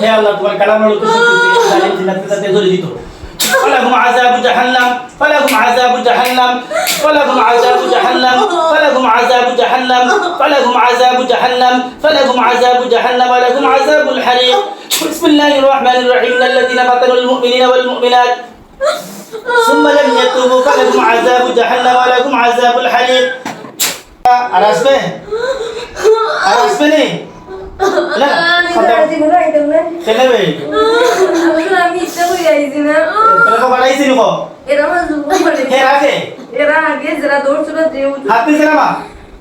হে আল্লাহ তোমার কালামের লোক শক্তি জালিম জিন্নাতে তাতে জ্বলে দিত فلهم عذاب جهنم فلهم عذاب جهنم فلهم عذاب جهنم فلهم عذاب جهنم فلهم عذاب جهنم فلهم عذاب جهنم ولهم عذاب الحريق بسم الله الرحمن الرحيم إن الذين قتلوا المؤمنين والمؤمنات ثم لم يتوبوا فلهم عذاب جهنم ولهم عذاب الحريق আর আসবে আর আসবে নি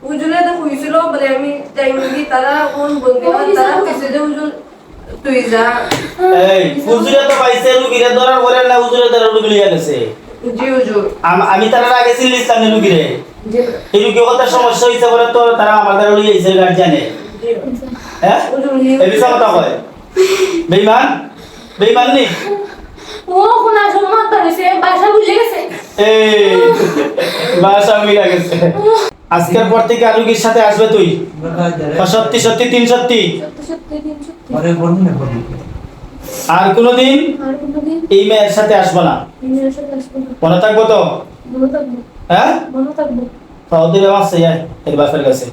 উজুলে তো হয়েছিল বলে আমি টাইম তারা কোন বন্ধু তারা কইছে যে উজুল তুই যা। এই হুজুরে তো পাইছে রুগীরে ধরার পরে না ধরা গেছে। আম- তারা আগে ইসলাম এই রুগী কথা সমস্যা হইছে বলে তো তারা আমার দ্বারা লিয়ে গেছে গার্জিয়ানে হ্যাঁ? এই বিষয় কথা কয় বেইমান? বেইমান নি ও কোনা সময় ধরেছে বাসা ভুলে গেছে এই বাসা মিলা গেছে। আজকের পর থেকে আর রুগীর সাথে আসবে তুই। সত্যি সত্যি তিন সত্যি। আর কোনোদিন এই মেয়ের সাথে আসব না। মনে থাকব তো? হ্যাঁ? ওদের আসছে এর বাপের কাছে।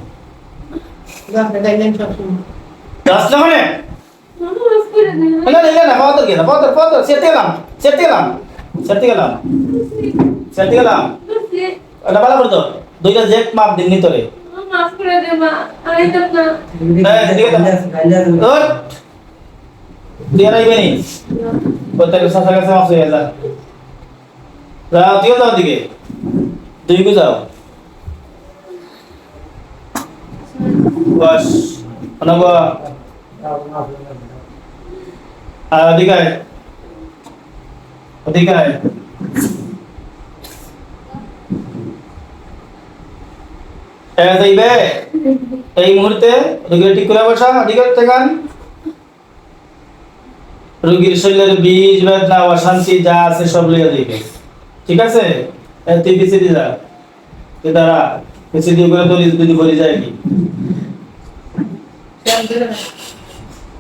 মাফ না না না পাওয়ার গেলাম পাওয়ার পাওয়ার সেরতে গেলাম সেরতে গেলাম সেরতে গেলাম সেরতে গেলাম। এটা ভালো করে তো দুইটা জেট মাপ দিন নি তোরে মাফ করে দে মা আইতাম না। ওর দিয়ে রাইবে নি বলতে সাসা কাছে মাপ হয়ে যা যাও, তুইও যাও দিকে তুই কো যাও। বাস অনব যাইবে এই মুহূর্তে রোগীর ঠিক করে বসা ওদিকে টেকান রোগীর শরীরের বীজ বেদনা অশান্তি যা আছে সব লইয়া দিবে ঠিক আছে তুই পিছিয়ে দিয়ে যদি বলি যায় কি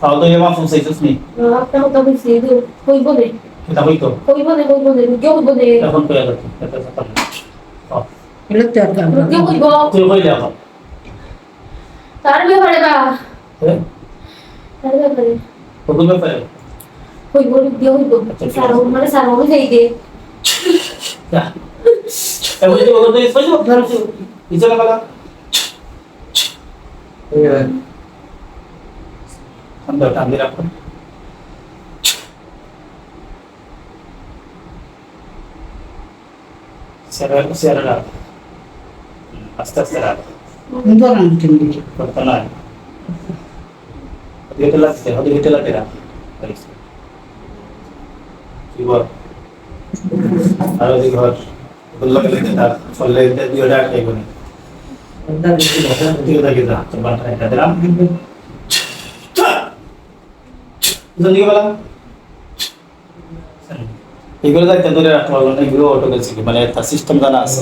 Kaldoyamam kung sa Jesus ni. Nakakita ko si Edu. Koy bone. Kita ko ito. Koy bone, koy bone. Rugyo ko bone. Lakon ko yagad. Ito sa pala. Oh. Ilag tiyak ka. Rugyo ko ibo. Kuyo ko ilaka. Tara ba pala ba? Eh? Tara ba pala? Pagod ba pala? Koy bone, rugyo ko ibo. Saraw, mara saraw ko sa ide. Ya. Eh, wala ko ba ito? Isa lang pala. Yeah. তার ফলে দিয়ে ডাক খাইব না ওদিকে দেখে যা তোর বাটা এটা দিলাম জলদি বলা এগুলো দেখতে ধরে রাখতে পারল না এগুলো অটো গেছে মানে তার সিস্টেম জানা আছে।